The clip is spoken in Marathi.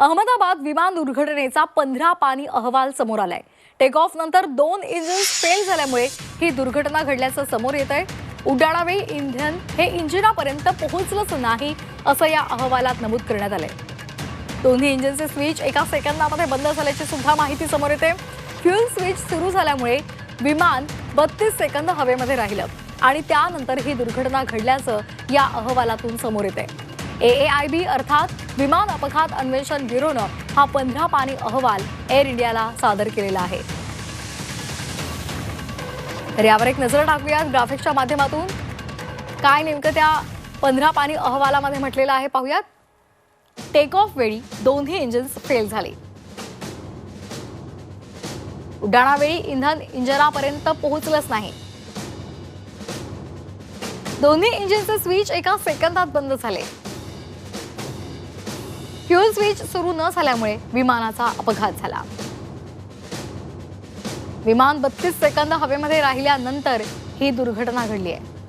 अहमदाबाद विमान दुर्घटनेचा पंधरा पाणी अहवाल समोर आलाय. टेक ऑफ नंतर दोन इंजिन फेल झाल्यामुळे ही दुर्घटना घडल्याचं समोर येत आहे उड्डाणावेळी इंधन हे इंजिनापर्यंत पोहोचलंच नाही असं या अहवालात नमूद करण्यात आलंय. दोन्ही इंजिनचे स्विच एका सेकंदामध्ये बंद झाल्याची सुद्धा माहिती समोर येते. फ्युल स्विच सुरू झाल्यामुळे विमान बत्तीस सेकंद हवेमध्ये राहिलं आणि त्यानंतर ही दुर्घटना घडल्याचं या अहवालातून समोर येते ए ए आय बी अर्थात विमान अपघात अन्वेषण ब्युरोनं हा पंधरा पाणी अहवाल एअर इंडियाला सादर केलेला आहे. तर यावर एक नजर टाकूयात ग्राफिक्सच्या माध्यमातून. काय नेमकं त्या पंधरा पाणी अहवालामध्ये म्हटलेलं आहे पाहूयात. टेक ऑफ वेळी दोन्ही इंजिन्स फेल झाले. उड्डाणावेळी इंधन इंजिनापर्यंत पोहोचलंच नाही. दोन्ही इंजिनचे स्विच एका सेकंदात बंद झाले. फ्युल स्विच सुरू न झाल्यामुळे विमानाचा अपघात झाला. विमान बत्तीस सेकंद हवेमध्ये राहिल्यानंतर ही दुर्घटना घडली आहे.